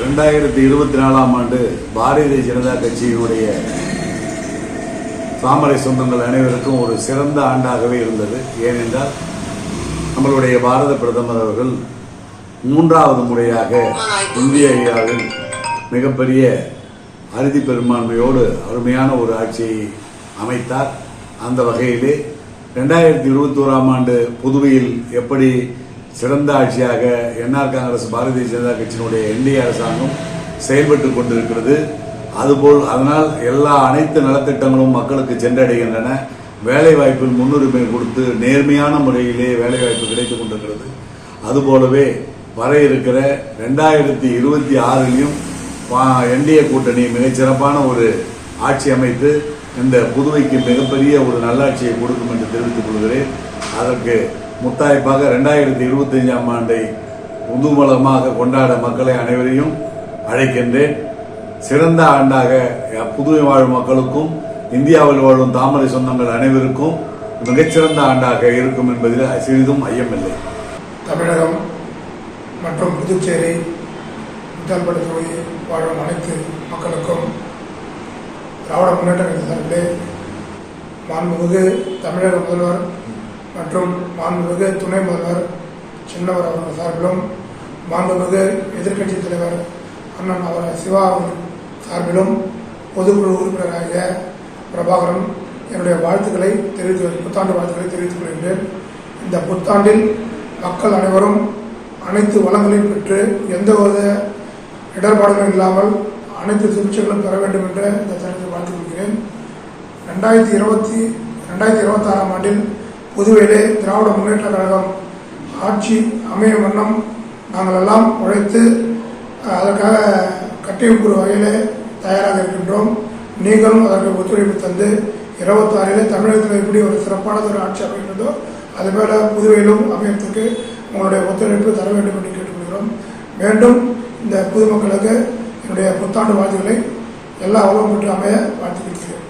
ரெண்டாயிரத்தி இருபத்தி நாலாம் ஆண்டு பாரதிய ஜனதா கட்சியினுடைய தாமரை சொந்தங்கள் அனைவருக்கும் ஒரு சிறந்த ஆண்டாகவே இருந்தது. ஏனென்றால் நம்மளுடைய பாரத பிரதமர் அவர்கள் மூன்றாவது முறையாக இந்திய ஐயாவில் மிகப்பெரிய அறுதி பெரும்பான்மையோடு அருமையான ஒரு ஆட்சியை அமைத்தார். அந்த வகையிலே ரெண்டாயிரத்தி இருபத்தி ஓராம் ஆண்டு புதுவையில் எப்படி சிறந்த ஆட்சியாக என்ஆர் காங்கிரஸ் பாரதிய ஜனதா கட்சியினுடைய என்டிஏ அரசாங்கம் செயல்பட்டு கொண்டிருக்கிறது. அதுபோல் அதனால் எல்லா அனைத்து நலத்திட்டங்களும் மக்களுக்கு சென்றடைகின்றன. வேலை வாய்ப்பில் முன்னுரிமை கொடுத்து நேர்மையான முறையிலே வேலை வாய்ப்பு கிடைத்துக் கொண்டிருக்கிறது. அதுபோலவே வர இருக்கிற ரெண்டாயிரத்தி இருபத்தி ஆறிலையும் என்டிஏ கூட்டணி மிகச்சிறப்பான ஒரு ஆட்சி அமைத்து இந்த புதுவைக்கு மிகப்பெரிய ஒரு நல்லாட்சியை கொடுக்கும் என்று தெரிவித்துக் கொள்கிறேன். அதற்கு முத்தாய்ப்பாக ரெண்டாயிரத்தி இருபத்தஞ்சாம் ஆண்டை உந்துமலமாக கொண்டாட மக்களை அனைவரையும் அழைக்கின்றேன். சிறந்த ஆண்டாக புதுவை வாழும் மக்களுக்கும் இந்தியாவில் வாழும் தாமரை சொந்தங்கள் அனைவருக்கும் மிகச்சிறந்த ஆண்டாக இருக்கும் என்பதில் சிறிதும் ஐயமில்லை. தமிழகம் மற்றும் புதுச்சேரி புத்தால்பட்டு தொகுதி வாழும் அனைத்து மக்களுக்கும் திராவிட முன்னேற்ற கழக சார்பிலே மாண்புமிகு தமிழக முதல்வர் மற்றும் மாண்புமிகு துணை முதல்வர் சின்னவர் அவர்கள் சார்பிலும் மாண்புமிகு எதிர்க்கட்சி தலைவர் அண்ணன் அவர் சிவா அவர்கள் சார்பிலும் பொதுக்குழு உறுப்பினராகிய பிரபாகரன் என்னுடைய வாழ்த்துக்களை தெரிவித்து புத்தாண்டு வாழ்த்துக்களை தெரிவித்துக் கொள்கின்றேன். இந்த புத்தாண்டில் மக்கள் அனைவரும் அனைத்து வளங்களையும் பெற்று எந்தவித இடர்பாடுகளும் இல்லாமல் அனைத்து சிகிச்சைகளும் பெற வேண்டும் என்ற இந்த தருணத்தில் வாழ்த்துக் கொள்கிறேன். ரெண்டாயிரத்தி இருபத்தி ரெண்டாயிரத்தி இருபத்தாறாம் ஆண்டில் புதுவையிலே திராவிட முன்னேற்ற கழகம் ஆட்சி அமைய வண்ணம் நாங்கள் எல்லாம் உழைத்து அதற்காக கட்டியமைப்பு வகையிலே தயாராக இருக்கின்றோம். நீங்களும் அதற்கு ஒத்துழைப்பு தந்து இருபத்தாறிலே தமிழகத்தில் எப்படி ஒரு சிறப்பானது ஒரு ஆட்சி அமைகின்றதோ அதுபோல புதுவையிலும் அமையத்துக்கு உங்களுடைய ஒத்துழைப்பு தர வேண்டும் என்று கேட்டுக்கொள்கிறோம். மீண்டும் இந்த பொதுமக்களுக்கு என்னுடைய புத்தாண்டு வாழ்த்துக்களை எல்லா உலகம் பெற்று அமைய வாழ்த்துக்கிறேன்